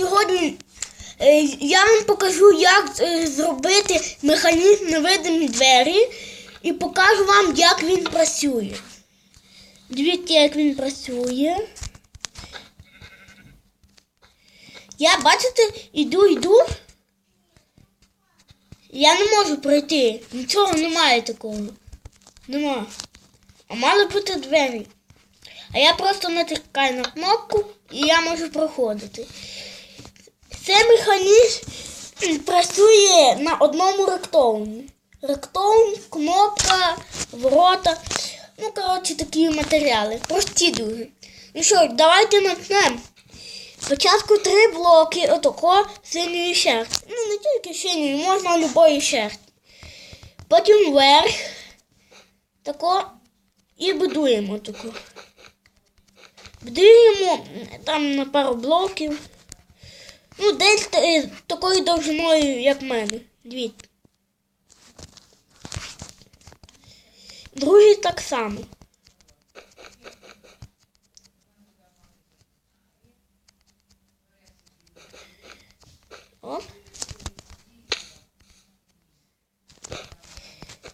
Сьогодні е, я вам покажу, як е, зробити механізм невидимі двері і покажу вам, як він працює. Дивіться, як він працює. Я, бачите, іду, йду. Я не можу пройти. Нічого немає такого. Нема. А мали бути двері. А я просто натискаю на кнопку і я можу проходити. Цей механізм працює на одному ректоуні. Ректоун, кнопка, ворота. Ну, коротше, такі матеріали. Прості дуже. Ну що, давайте почнемо. Спочатку три блоки отако синьої шерсті. Ну, не тільки синьої, можна любої шерсті. Потім вверх. Тако і будуємо тако. Будуємо там на пару блоків. Ну, десь та- такою довжиною, як в мене. Дивіться. Другий так само. Оп.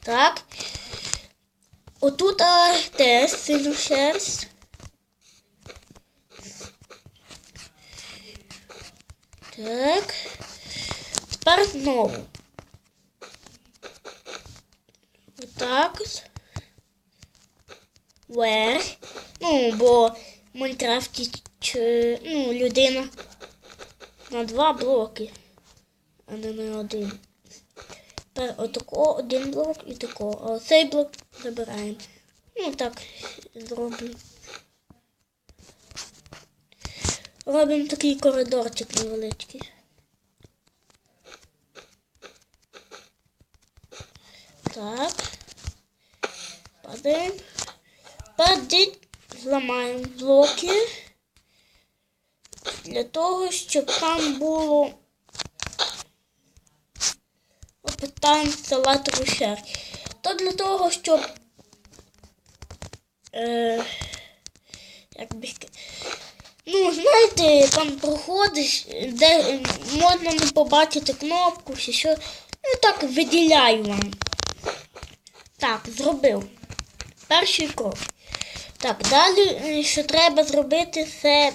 Так. Отут а, теж синю шерсть. Так. Тепер знову. Отак. Вверх. Ну, бо в Майнкрафті ну, людина на два блоки, а не на один. Тепер отако один блок і тако. А цей блок забираємо. Ну так зробимо. Робимо такий коридорчик невеличкий. Так. Падаємо. Падить, зламаємо блоки. Для того, щоб там було опитаємо салатову шерсть. То для того, щоб е, як би Ну, знаєте, там проходиш, де е, можна не побачити кнопку чи що. Ну так виділяю вам. Так, зробив. Перший крок. Так, далі, е, що треба зробити, це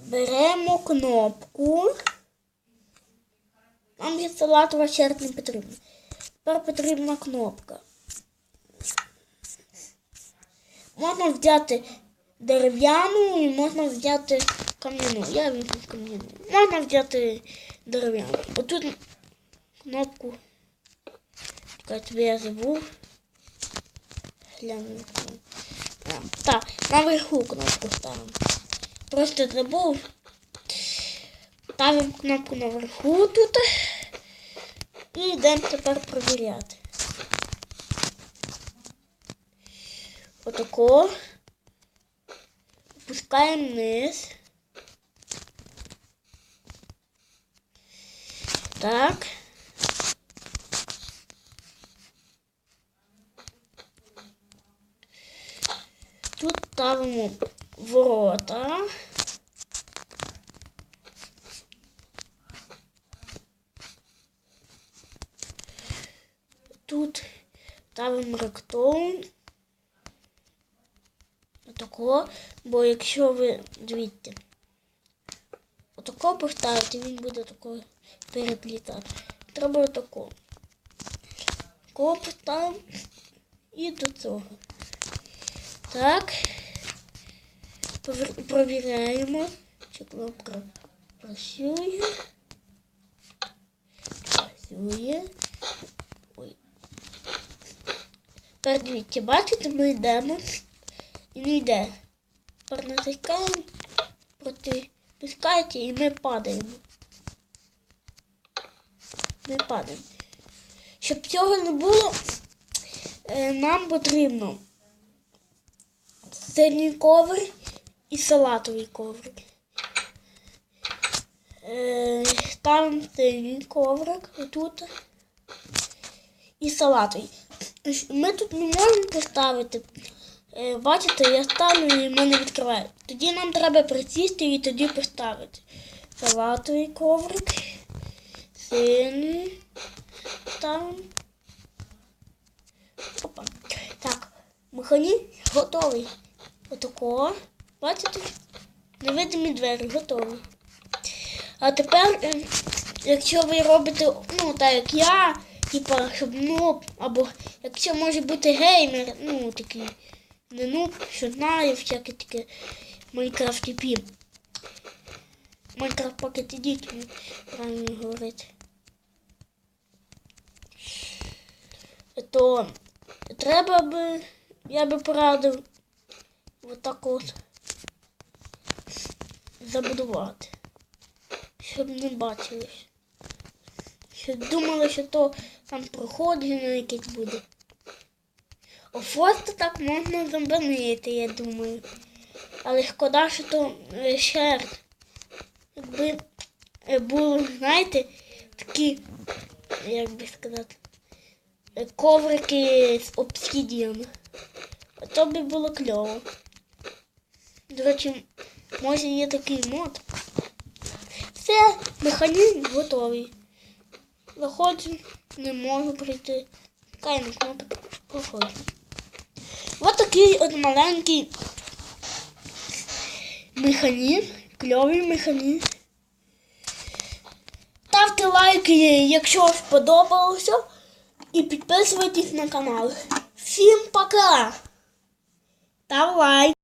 беремо кнопку. Нам є салатова черт не потрібна. Тепер потрібна кнопка. Можна взяти дерев'яну і можна взяти кам'яну. Я візьму кам'яну. Можна взяти дерев'яну. Отут кнопку. Чекайте, я забув. Гляну. Так, наверху кнопку ставимо. Просто забув. Ставимо кнопку наверху тут. І йдемо тепер провіряти. Отако. Опускаємо вниз. Так. Тут ставимо ворота. Тут ставимо ректоун. Отако, бо якщо ви дивіться, отако поставити, він буде тако переплітати. Треба отако. Такого поставимо і до цього. Так. Провіряємо, чи кнопка працює. Працює. Ой. Тепер дивіться, бачите, ми йдемо і не йде. Тепер проти пускайте і ми падаємо. Ми падаємо. Щоб цього не було, е, нам потрібно синій коврик і салатовий коврик. Е, Ставимо синій коврик отут і салатовий. Ми тут не можемо поставити Бачите, я ставлю і мене відкриває. Тоді нам треба присісти і тоді поставити. Салатовий коврик. Синий. Ставимо. Опа. Так, механізм готовий. Отако. Бачите? Невидимі двері готові. А тепер, е, якщо ви робите, ну, так як я, типа, щоб ну, або якщо може бути геймер, ну такий не нуб, що знає всяке таке Майнкрафт пі. Майнкрафт Pocket Edition, правильно говорити. То треба би, я би порадив отак от забудувати. Щоб не бачилось. Щоб думали, що то там проходження якесь буде. О, просто так можна забанити, я думаю. Але шкода, що то е, шерт. Якби е, було, знаєте, такі, як би сказати, коврики з обсидіану. То би було кльово. До речі, може є такий мод. Все, механізм готовий. Заходжу, не можу прийти. Кнопку, проходжу. Ось такий от маленький механізм, кльовий механізм. Ставте лайки, якщо сподобалося, і підписуйтесь на канал. Всім пока! Та лайк!